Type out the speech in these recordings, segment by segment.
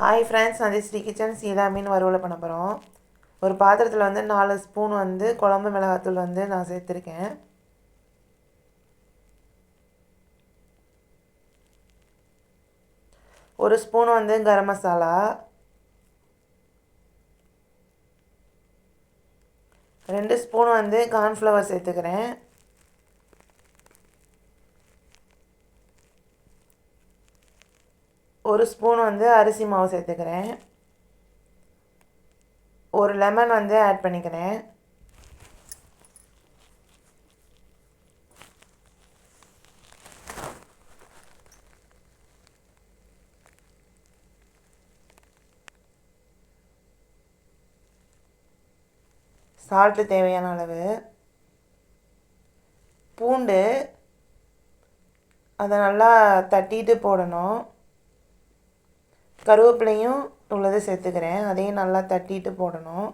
Hi friends நான் Sri kitchen சீலா மீன் வறுவல் பண்ண போகிறோம் ஒரு பாத்திரத்தில் வந்து நாலு ஸ்பூன் வந்து குழம்பு மிளகாத்தூள் வந்து நான் சேர்த்துருக்கேன். ஒரு ஸ்பூன் வந்து கரம் மசாலா. ரெண்டு ஸ்பூன் வந்து கார்ன்ஃப்ளவர் சேர்த்துக்கிறேன். ஒரு ஸ்பூன் வந்து அரிசி மாவு சேர்த்துக்கிறேன். ஒரு லெமன் வந்து ஆட் பண்ணிக்கிறேன். சால்ட்டு தேவையான அளவு. பூண்டு அதை நல்லா தட்டிட்டு போடணும். கருவேப்பிலையும் உள்ளது சேர்த்துக்கிறேன். அதையும் நல்லா தட்டிட்டு போடணும்.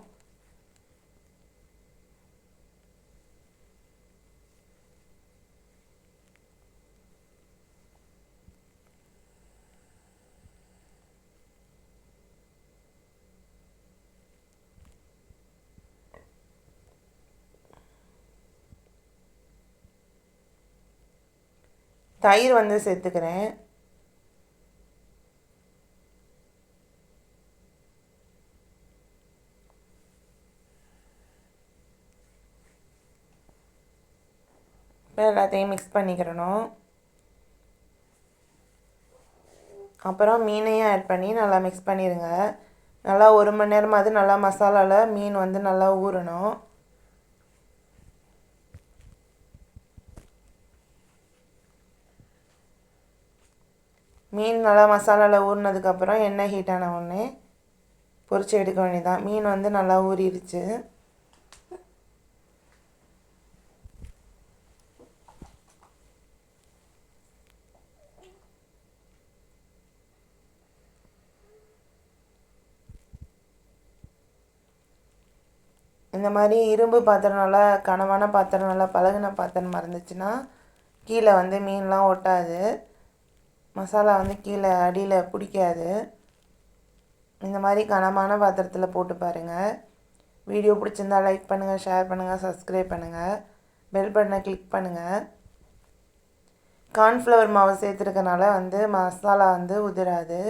தயிர் வந்து சேர்த்துக்கிறேன். எல்லாத்தையும் மிக்ஸ் பண்ணிக்கிறணும். அப்புறம் மீனையும் ஆட் பண்ணி நல்லா மிக்ஸ் பண்ணிடுங்க நல்லா ஒரு மணி நேரமாவது நல்லா மசாலாவில் மீன் வந்து நல்லா ஊறணும். மீன் நல்லா மசாலாவில் ஊறினதுக்கப்புறம் எண்ணெய் ஹீட்டான உடனே பொரிச்சு எடுக்க வேண்டியதான் மீன் வந்து நல்லா ஊறிடுச்சு இந்த மாதிரி இரும்பு பாத்திரம் நல்லா கனவான பாத்திரம் நல்லா பழகின பாத்திரம் இருந்துச்சுன்னா கீழே வந்து மீன்லாம் ஒட்டாது. மசாலா வந்து கீழே அடியில் பிடிக்காது. இந்த மாதிரி கனமான பாத்திரத்தில் போட்டு பாருங்கள் வீடியோ பிடிச்சிருந்தா லைக் பண்ணுங்கள் ஷேர் பண்ணுங்கள் சப்ஸ்கிரைப் பண்ணுங்கள் பெல் பட்டனை கிளிக் பண்ணுங்கள் கார்ன்ஃப்ளவர் மாவு சேர்த்துருக்கனால வந்து மசாலா வந்து உதிராது.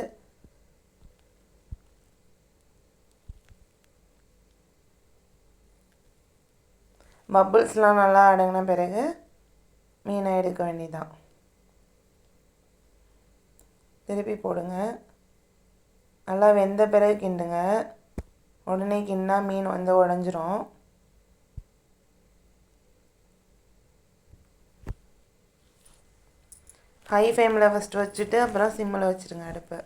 பப்புள்ஸ்லாம் நல்லா அடங்கின பிறகு மீனை எடுக்க வேண்டிதான். திருப்பி போடுங்க. நல்லா வெந்த பிறகு கிண்டுங்க. உடனே கிண்டா மீன் வந்து உடஞ்சிரும். ஹை ஃப்ளேமில் ஃபஸ்ட்டு வச்சுட்டு அப்புறம் சிம்மில் வச்சுருங்க அடுப்பை.